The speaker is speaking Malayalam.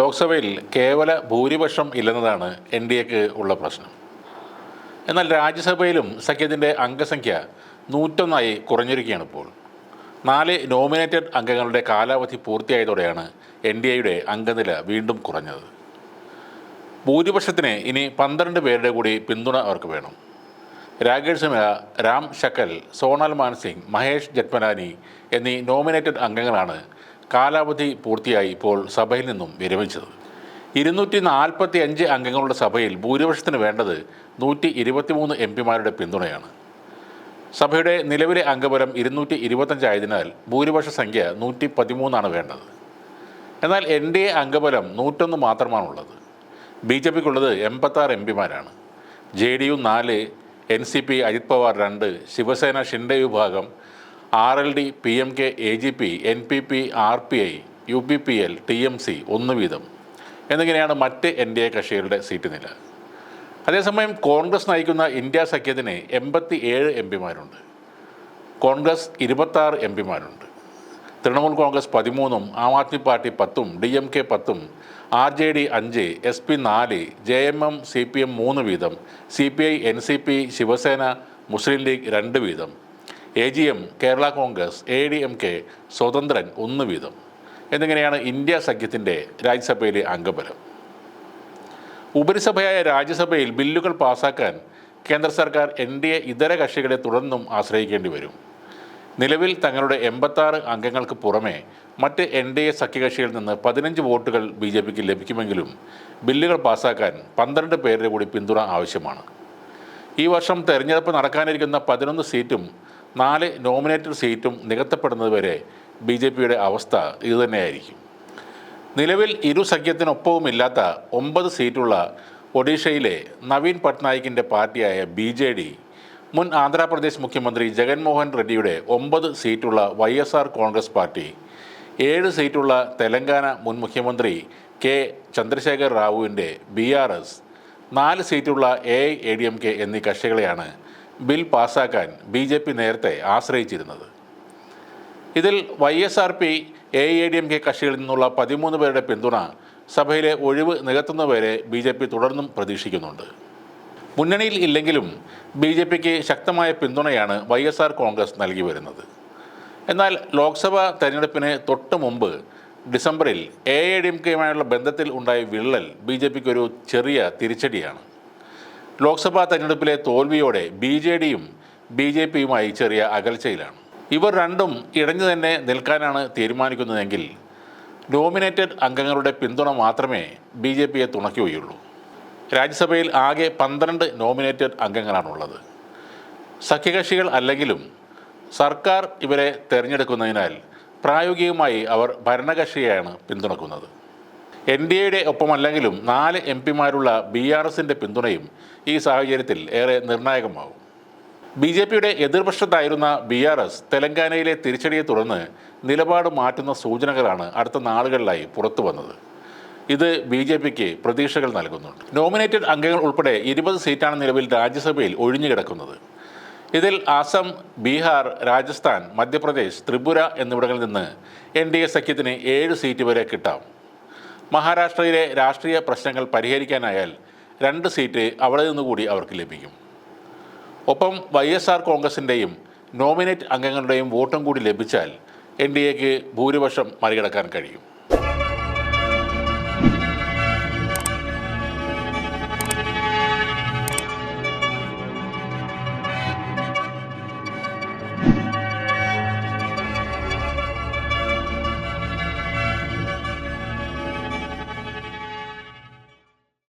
ലോക്സഭയിൽ കേവല ഭൂരിപക്ഷം ഇല്ലെന്നതാണ് എൻ ഡി എക്ക് ഉള്ള പ്രശ്നം. എന്നാൽ രാജ്യസഭയിലും സഖ്യത്തിന്റെ അംഗസംഖ്യ നൂറ്റൊന്നായി കുറഞ്ഞിരിക്കുകയാണ് ഇപ്പോൾ. നാല് നോമിനേറ്റഡ് അംഗങ്ങളുടെ കാലാവധി പൂർത്തിയായതോടെയാണ് എൻ ഡി എയുടെ അംഗനില വീണ്ടും കുറഞ്ഞത്. ഭൂരിപക്ഷത്തിന് ഇനി പന്ത്രണ്ട് പേരുടെ കൂടി പിന്തുണ അവർക്ക് വേണം. രാകേഷ് സിൻഹ രാം ശക്കൽ സോണൽ മാൻസിംഗ് മഹേഷ് ജത്മലാനി എന്നീ നോമിനേറ്റഡ് അംഗങ്ങളാണ് കാലാവധി പൂർത്തിയായി ഇപ്പോൾ സഭയിൽ നിന്നും വിരമിച്ചത്. ഇരുന്നൂറ്റി നാൽപ്പത്തി അഞ്ച് അംഗങ്ങളുടെ സഭയിൽ ഭൂരിപക്ഷത്തിന് വേണ്ടത് നൂറ്റി ഇരുപത്തിമൂന്ന് എം പിമാരുടെ പിന്തുണയാണ്. സഭയുടെ നിലവിലെ അംഗബലം ഇരുന്നൂറ്റി ഇരുപത്തഞ്ചായതിനാൽ ഭൂരിപക്ഷ സംഖ്യ നൂറ്റി പതിമൂന്നാണ് വേണ്ടത്. എന്നാൽ എൻ ഡി എ അംഗബലം നൂറ്റൊന്ന് മാത്രമാണുള്ളത്. ബി ജെ പിക്കുള്ളത് എൺപത്താറ് എം പിമാരാണ്. ജെ ഡി യു നാല് N C P Ajit Pawar രണ്ട് ശിവസേന ഷിൻഡെ വിഭാഗം R L D P M K A G P N P P R P I U P P L T M C ഒന്ന് വീതം എന്നിങ്ങനെയാണ് മറ്റ് എൻ ഡി എ കക്ഷികളുടെ സീറ്റ് നില. അതേസമയം കോൺഗ്രസ് നയിക്കുന്ന ഇന്ത്യ സഖ്യത്തിന് എൺപത്തി ഏഴ് എം പിമാരുണ്ട്. കോൺഗ്രസ് ഇരുപത്താറ് എം പിമാരുണ്ട്. തൃണമൂൽ കോൺഗ്രസ് പതിമൂന്നും ആം ആദ്മി പാർട്ടി പത്തും ഡി എം കെ പത്തും ആർ ജെ ഡി അഞ്ച് എസ് പി നാല് J M M C P M മൂന്ന് വീതം C P I N C P Shiv Sena Muslim League രണ്ട് വീതം. A G M Kerala Congress A D M K സ്വതന്ത്രൻ ഒന്ന് വീതം എന്നിങ്ങനെയാണ് ഇന്ത്യ സഖ്യത്തിന്റെ രാജ്യസഭയിലെ അംഗബലം. ഉപരിസഭയായ രാജ്യസഭയിൽ ബില്ലുകൾ പാസാക്കാൻ കേന്ദ്ര സർക്കാർ എൻ ഡി എ ഇതര കക്ഷികളെ തുടർന്നും ആശ്രയിക്കേണ്ടി വരും. നിലവിൽ തങ്ങളുടെ എൺപത്താറ് അംഗങ്ങൾക്ക് പുറമെ മറ്റ് എൻ ഡി എ സഖ്യകക്ഷികളിൽ നിന്ന് പതിനഞ്ച് വോട്ടുകൾ ബി ജെ പിക്ക് ലഭിക്കുമെങ്കിലും ബില്ലുകൾ പാസാക്കാൻ പന്ത്രണ്ട് പേരുടെ കൂടി പിന്തുണ ആവശ്യമാണ്. ഈ വർഷം തെരഞ്ഞെടുപ്പ് നടക്കാനിരിക്കുന്ന പതിനൊന്ന് സീറ്റും നാല് നോമിനേറ്റഡ് സീറ്റും നികത്തപ്പെടുന്നതുവരെ ബി ജെ പിയുടെ അവസ്ഥ ഇതുതന്നെയായിരിക്കും നിലവിൽ ഇരു സഖ്യത്തിനൊപ്പവുമില്ലാത്ത ഒമ്പത് സീറ്റുള്ള ഒഡീഷയിലെ നവീൻ പട്നായിക്കിന്റെ പാർട്ടിയായ ബി ജെ ഡി മുൻ ആന്ധ്രാപ്രദേശ് മുഖ്യമന്ത്രി ജഗൻമോഹൻ റെഡ്ഡിയുടെ ഒമ്പത് സീറ്റുള്ള Y S R Congress party ഏഴ് സീറ്റുള്ള തെലങ്കാന മുൻ മുഖ്യമന്ത്രി കെ ചന്ദ്രശേഖർ റാവുവിന്റെ ബി ആർ എസ് നാല് സീറ്റുള്ള A I A D M K എന്നീ കക്ഷികളെയാണ് ബിൽ പാസാക്കാൻ ബി ജെ പി നേരത്തെ ആശ്രയിച്ചിരുന്നത്. ഇതിൽ Y S R P A A D M K കക്ഷികളിൽ നിന്നുള്ള പതിമൂന്ന് പേരുടെ പിന്തുണ സഭയിലെ ഒഴിവ് നികത്തുന്നവരെ ബി ജെ പി തുടർന്നും പ്രതീക്ഷിക്കുന്നുണ്ട്. മുന്നണിയിൽ ഇല്ലെങ്കിലും ബി ജെ പിക്ക് ശക്തമായ പിന്തുണയാണ് വൈ എസ് ആർ കോൺഗ്രസ് നൽകി വരുന്നത്. എന്നാൽ ലോക്സഭാ തെരഞ്ഞെടുപ്പിന് തൊട്ട് മുമ്പ് ഡിസംബറിൽ എ എ ഡി എം കെയുമായുള്ള ബന്ധത്തിൽ ഉണ്ടായ വിള്ളൽ ബി ജെ പിക്ക് ഒരു ചെറിയ തിരിച്ചടിയാണ്. ലോക്സഭാ തെരഞ്ഞെടുപ്പിലെ തോൽവിയോടെ ബി ജെ ഡിയും ബി ജെ പിയുമായി ചെറിയ അകൽച്ചയിലാണ്. ഇവർ രണ്ടും ഇടഞ്ഞു തന്നെ നിൽക്കാനാണ് തീരുമാനിക്കുന്നതെങ്കിൽ നോമിനേറ്റഡ് അംഗങ്ങളുടെ പിന്തുണ മാത്രമേ ബി ജെ പിയെ തുണയ്ക്കുകയുള്ളൂ. രാജ്യസഭയിൽ ആകെ പന്ത്രണ്ട് നോമിനേറ്റഡ് അംഗങ്ങളാണുള്ളത്. സഖ്യകക്ഷികൾ അല്ലെങ്കിലും സർക്കാർ ഇവരെ തിരഞ്ഞെടുക്കുന്നതിനാൽ പ്രായോഗികമായി അവർ ഭരണകക്ഷിയെയാണ് പിന്തുണക്കുന്നത്. എൻ ഡി എയുടെ ഒപ്പമല്ലെങ്കിലും നാല് എം പിമാരുള്ള ബി ആർ എസിന്റെ പിന്തുണയും ഈ സാഹചര്യത്തിൽ ഏറെ നിർണായകമാകും. ബി ജെ പിയുടെ എതിർപക്ഷത്തായിരുന്ന ബി ആർ എസ് തെലങ്കാനയിലെ തിരിച്ചടിയെ തുടർന്ന് നിലപാട് മാറ്റുന്ന സൂചനകളാണ് അടുത്ത നാളുകളിലായി പുറത്തു വന്നത്. ഇത് ബി ജെ പിക്ക് പ്രതീക്ഷകൾ നൽകുന്നുണ്ട്. നോമിനേറ്റഡ് അംഗങ്ങൾ ഉൾപ്പെടെ ഇരുപത് സീറ്റാണ് നിലവിൽ രാജ്യസഭയിൽ ഒഴിഞ്ഞു കിടക്കുന്നത്. ഇതിൽ ആസം ബീഹാർ രാജസ്ഥാൻ മധ്യപ്രദേശ് ത്രിപുര എന്നിവിടങ്ങളിൽ നിന്ന് എൻ ഡി എ സഖ്യത്തിന് ഏഴ് സീറ്റ് വരെ കിട്ടാം. മഹാരാഷ്ട്രയിലെ രാഷ്ട്രീയ പ്രശ്നങ്ങൾ പരിഹരിക്കാനായാൽ രണ്ട് സീറ്റ് അവിടെ നിന്നുകൂടി അവർക്ക് ലഭിക്കും. ഒപ്പം വൈ എസ് ആർ കോൺഗ്രസിന്റെയും നോമിനേറ്റ് അംഗങ്ങളുടെയും വോട്ടും കൂടി ലഭിച്ചാൽ എൻ ഡി എക്ക് ഭൂരിപക്ഷം മറികടക്കാൻ കഴിയും.